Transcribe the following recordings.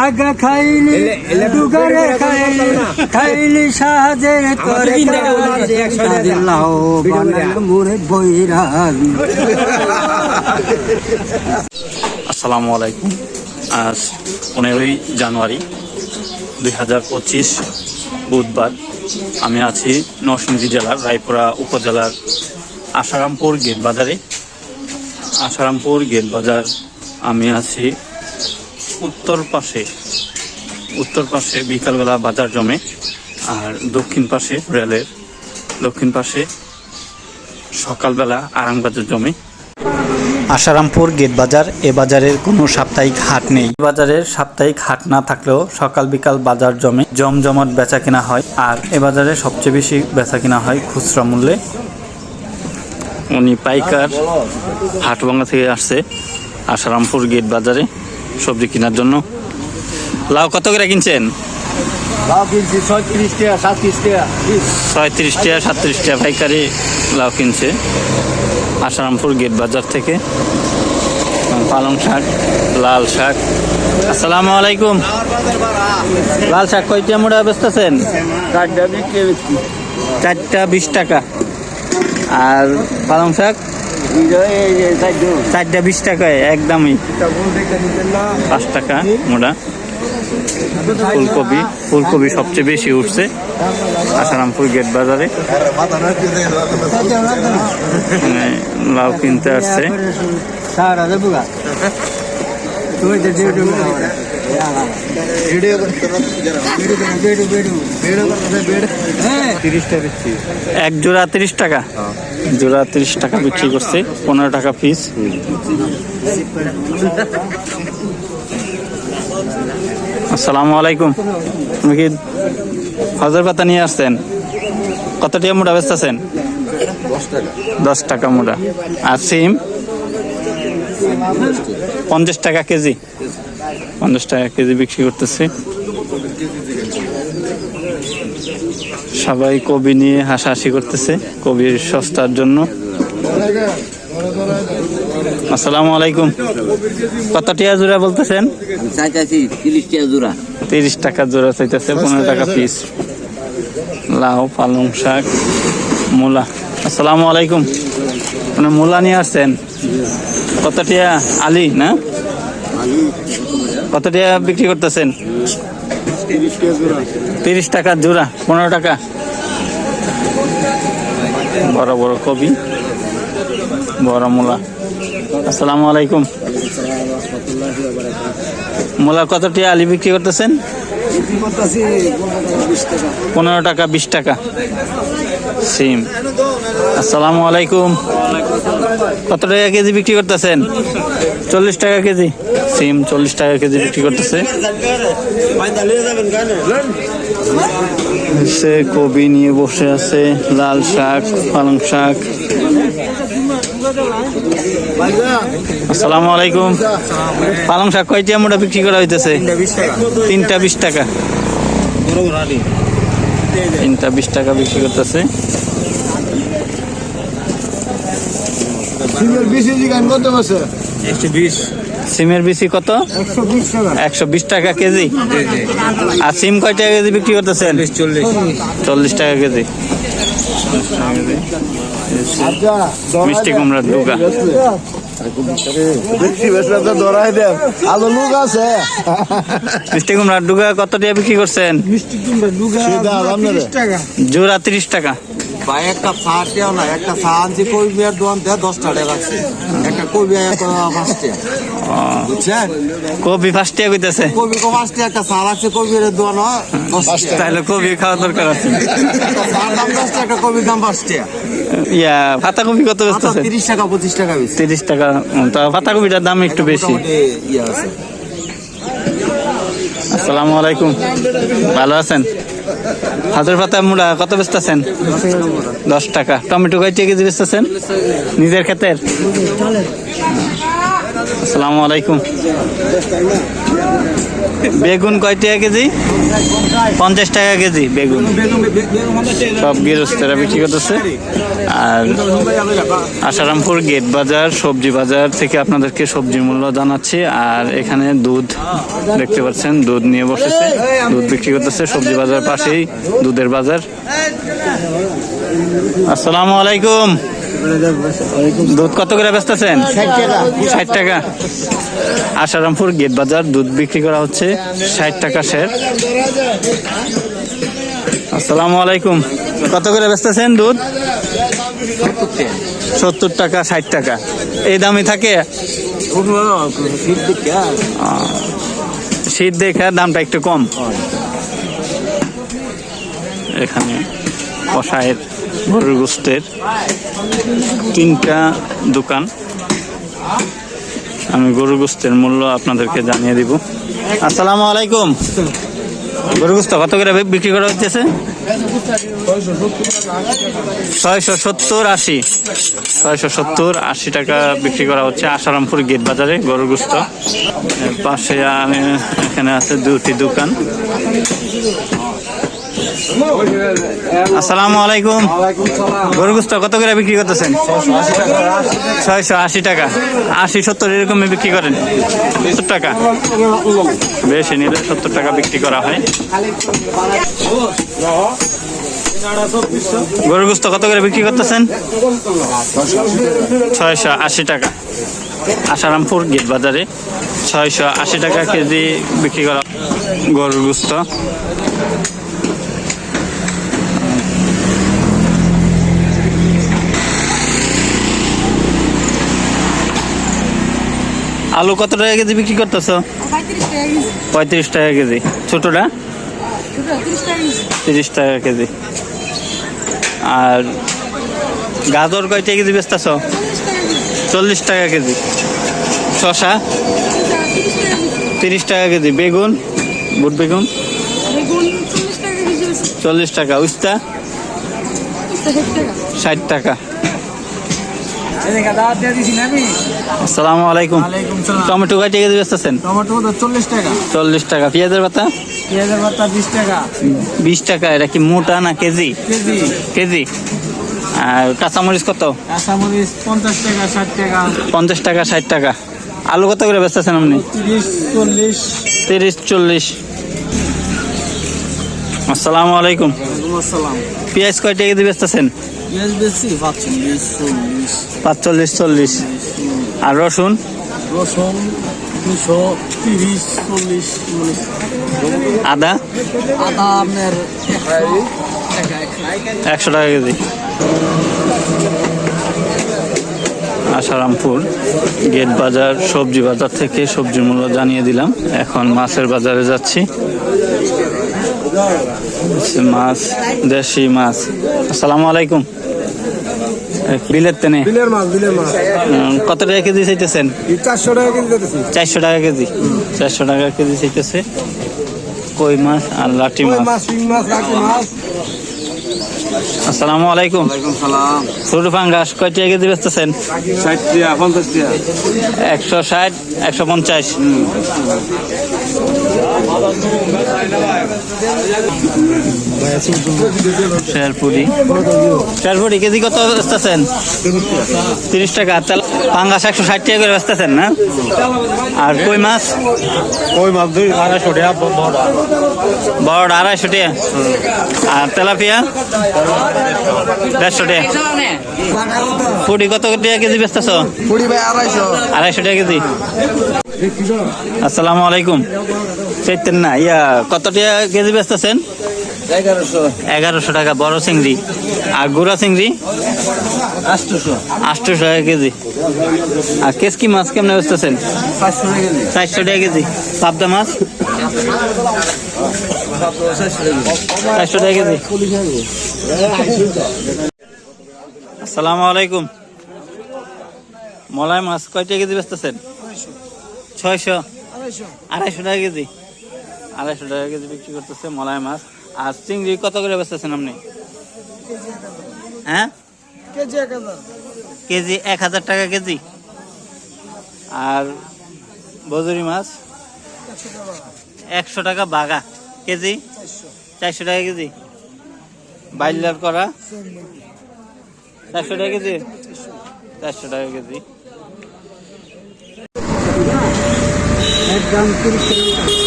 আগা খাইলি দুগারে খাইলি খাইলি সাহায্যের তরে লাও বানাল মোরে বৈরাগ। আসসালামু আলাইকুম। আজ পনেরোই জানুয়ারি দুই হাজার পঁচিশ বুধবার আমি আছি নরসিংদী জেলার রায়পুরা উপজেলার আসারামপুর গেট বাজারে আসারামপুর গেট বাজার আমি আছি উত্তর পাশে উত্তর পাশে বিকালবেলা বাজার জমে আর দক্ষিণ পাশে রেলের দক্ষিণ পাশে সকালবেলা আরামবাজার জমে। আশারামপুর গেট বাজার এ বাজারের কোনো সাপ্তাহিক হাট নেই। এ বাজারের সাপ্তাহিক হাট না থাকলেও সকাল বিকাল বাজার জমে জমজমাট বেচা কেনা হয় আর এ বাজারে সবচেয়ে বেশি বেচা কেনা হয় খুচরা মূল্যে। উনি পাইকার হাটভাঙ্গা থেকে আসছে আশারামপুর গেট বাজারে। সবজি কেনার জন্য। লাউ কত করে কিনছেন? লাউ কিনছি ছয়ত্রিশ টাকা সাতত্রিশ টাকা। পাইকারি লাউ কিনছে। আসারামপুর গেট বাজার থেকে। পালং শাক লাল শাক। আসসালামু আলাইকুম। লাল শাক কয়টা মোড়া বেচতেছেন? বিক্রি বিক্রি চারটা বিশ টাকা। আর পালং শাক? চারটা বিশ টাকায় একদমই। পাঁচ টাকা মোড়া। ফুলকপি ফুলকপি সবচেয়ে বেশি উঠছে আসারামপুর গেট বাজারে। মানে লাউ কিনতে আসছে। হ্যাঁ এক জোড়া তিরিশ টাকা জোড়া তিরিশ টাকা বিক্রি করছে পনেরো টাকা পিস আসসালামু আলাইকুম তুমি কি হজর পাতা নিয়ে আসছেন কত টাকা মোটা বেচতেছেন দশ টাকা মোটা আর সিম পঞ্চাশ টাকা কেজি পঞ্চাশ টাকা কেজি বিক্রি করতেছে। সবাই কবি নিয়ে হাসাহাসি করতেছে কবির সস্তার জন্য। আসসালামু আলাইকুম। কত টিয়া জোড়া বলতেছেন? তিরিশ টাকা জোড়া চাইতেছে পনেরো টাকা পিস। লাউ পালং শাক মূলা। আসসালামু আলাইকুম। মানে মূলা নিয়ে আসছেন? কত টিয়া? আলি না? কত টিয়া বিক্রি করতেছেন? তিরিশ টাকা জোড়া, পনেরো টাকা। বড় বড় কবি, বড় মূলা। আসসালামু আলাইকুম। মূলা কত টিয়া আলি বিক্রি করতেছেন? পনেরো টাকা, বিশ টাকা। সিম আসসালামু আলাইকুম কত টাকা কেজি বিক্রি করতেছেন? চল্লিশ টাকা কেজি। সিম চল্লিশ টাকা কেজি বিক্রি করতেছে। সে কবি নিয়ে বসে আছে, লাল শাক, পালং শাক। আসসালামু আলাইকুম। পালং শাক কয়টি আমরা বিক্রি করা হইতেছে? তিনটা বিশ টাকা। তিনটা বিশ টাকা বিক্রি করতেছে। সিমের বিসি কত একশো বিশ। টাকা। কেজি? আর সিম কয় টাকা কেজি বিক্রি করতেছেন? চল্লিশ চল্লিশ। টাকা কেজি। মিষ্টি কুমড়ার দুগা আলো লোক আছে। মিষ্টি কুমড়ার দুগা কত টাকা বিক্রি করছেন? মিষ্টি জোড়া তিরিশ টাকা। ভাই একটা টেও না একটা চা আনছি কই বিয়ার দোকান থেকে দশ টাকা লাগছে। একটা কই বিয়া পাঁচ বুঝছেন? কপি ফার্স্ট কইতেছে। কবি কো একটা লাগছে কই বিয়ার দোকান হয় তাহলে কপি খাওয়া দরকার আছে। চার দাম দশ টাকা একটা কবির দাম ইয়া পাতা কপি কত তিরিশ টাকা পঁচিশ টাকা বেশি তিরিশ টাকা উম, তা পাতা কপিটার দাম একটু বেশি। ইয়ে আছে। আসসালামু আলাইকুম। ভালো আছেন? হাজার পাতা মুড়া কত বেচতেছেন? দশ টাকা। টমেটো কয় কেজি বেচতেছেন? নিজের ক্ষেতের? আসসালামু আলাইকুম। বেগুন কয় টাকা কেজি? পঞ্চাশ টাকা কেজি বেগুন। সব গৃহস্থরা বিক্রি করতেছে। আর আশারামপুর গেট বাজার, সবজি বাজার থেকে আপনাদেরকে সবজির মূল্য জানাচ্ছি। আর এখানে দুধ দেখতে পাচ্ছেন, দুধ নিয়ে বসেছে। দুধ বিক্রি করতেছে, সবজি বাজার পাশেই দুধের বাজার। আসসালামু আলাইকুম। দুধ কত করে বেচতেছেন? ষাট টাকা। আশারামপুর গেট বাজার দুধ বিক্রি করা হচ্ছে ষাট টাকা শের আসসালামু আলাইকুম। কত করে বেচতেছেন দুধ? সত্তর টাকা ষাট টাকা। এই দামই থাকে? শীত দেখে দামটা একটু কম। এখানে কষায়ের গরুর গোস্তের তিনটা দোকান। আমি গরুর গোস্তের মূল্য আপনাদেরকে জানিয়ে দিব। আসসালামু আলাইকুম। গরুর গোস্ত কত করে বিক্রি করা হচ্ছে ছয়শো সত্তর আশি। ছয়শো সত্তর আশি টাকা বিক্রি করা হচ্ছে আসারামপুর গেট বাজারে গরুর গোস্ত। পাশে আমি এখানে আছে দুটি দোকান। আসসালামু আলাইকুম। গরু গোস্ত কত করে বিক্রি করতেছেন? ছয়শো আশি টাকা। আশি, সত্তর এরকমই বিক্রি করেন। সত্তর টাকা। বেশি নিলে সত্তর টাকা বিক্রি করা হয়। গরু গোস্ত কত করে বিক্রি করতেছেন? ছয়শো আশি টাকা। আসারামপুর গেট বাজারে ছয়শো আশি টাকা কেজি বিক্রি করা গরুর গোস্ত। আলু কত টাকা কেজি বিক্রি করতেছ? পঁয়ত্রিশ টাকা কেজি। ছোটটা? ছোটো তিরিশ টাকা কেজি। তিরিশ টাকা কেজি। আর গাজর কয়টা কেজি বেচতেছ? চল্লিশ টাকা কেজি। শশা তিরিশ টাকা কেজি। বেগুন? বুট বেগুন? চল্লিশ টাকা উস্তা? ষাট টাকা। আসসালামু আলাইকুম। টমেটো বেচতেছেন? টমেটো চল্লিশ টাকা। চল্লিশ টাকা। পেঁয়াজের পাতা? পেঁয়াজের পাতা বিশ টাকা। বিশ টাকা। এটা কি মোটা না কেজি? কেজি। কেজি। আর কাঁচামরিচ কত? কাঁচামরিচ পঞ্চাশ টাকা ষাট টাকা। পঞ্চাশ টাকা ষাট টাকা। আলু কত করে বেচতেছেন আপনি? তিরিশ চল্লিশ। তিরিশ চল্লিশ। আসসালামু আলাইকুম। পেঁয়াজ কয়টা কেজি বেচতেছেন? পাঁচচল্লিশ চল্লিশ। আর রসুন? রসুন দুশো তিরিশ চল্লিশ চল্লিশ আদা? আদা আপনার একশো টাকা কেজি। আসারামপুর গেট বাজার সবজি বাজার থেকে সবজির মূল্য জানিয়ে দিলাম। এখন মাছের বাজারে যাচ্ছি। মাছ দেশি মাছ। আসসালামু আলাইকুম। বিলের তেনে? বিলের মাছ বিলের মাছ। কত টাকা কেজি চাইতেছেন? চারশো টাকা কেজি চারশো টাকা কেজি। চারশো টাকা কেজি চাইতেছে। কই মাছ আর লাটি মাছ? মাছ শিং মাছ রাখি মাছ। আসসালামু আলাইকুম। ছোট ফাঙ্গাস কয় টাকা কেজি বেচতেছেন? একশো ষাট একশো পঞ্চাশ। শেরপুরি। শেরপুরি কেজি কত বেচতেছেন? তিরিশ টাকা। তাহলে পাঙ্গাস একশো ষাট টাকা করে বেচতেছেন না? আর কই মাছ? কই মাছ? দুই আড়াইশো টাকা বড়। আড়াইশো টাকা আর তেলাপিয়া? দেড়শো টাকা। ফুটি কত টাকা কেজি বেচতেছ? কুড়ি ভাই আড়াইশো। আড়াইশো টাকা কেজি। আসসালামু আলাইকুম। সেই না ইয়া কত টাকা কেজি বেচতেছেন? এগারোশো। টাকা বড় চিংড়ি। আর গুড়া চিংড়ি? আটশোশো। টাকা কেজি। আর কেসকি মাছ কেমনে বেচতেছেন? চারশো টাকা কেজি। পাবদা মাছ? চারশো টাকা কেজি। আসসালামু আলাইকুম। মলাই মাছ কয়টা কেজি বেচতেছেন? ছয়শো। আড়াইশো টাকা কেজি। আড়াইশো টাকা কেজি বিক্রি করতেছে মলাই মাছ। আর চিংড়ি কত করে বেচতেছেন আপনি? হ্যাঁ? কেজি এক হাজার। টাকা কেজি? আর বজরি মাছ? একশো টাকা বাগা কেজি? চারশো। টাকা কেজি? বাইলার করা? চারশো টাকা কেজি? চারশো টাকা কেজি। একদম তিরিশ টাকা।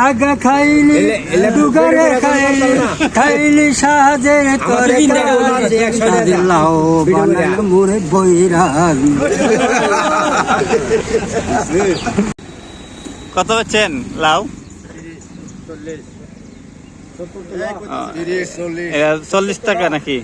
আগা খাইলি দুগারে খাইলি খাইলি সাহায্যের করে লাও বানাই মোরে বৈরাগ। কত পাচ্ছেন লাউ এটা চল্লিশ টাকা নাকি?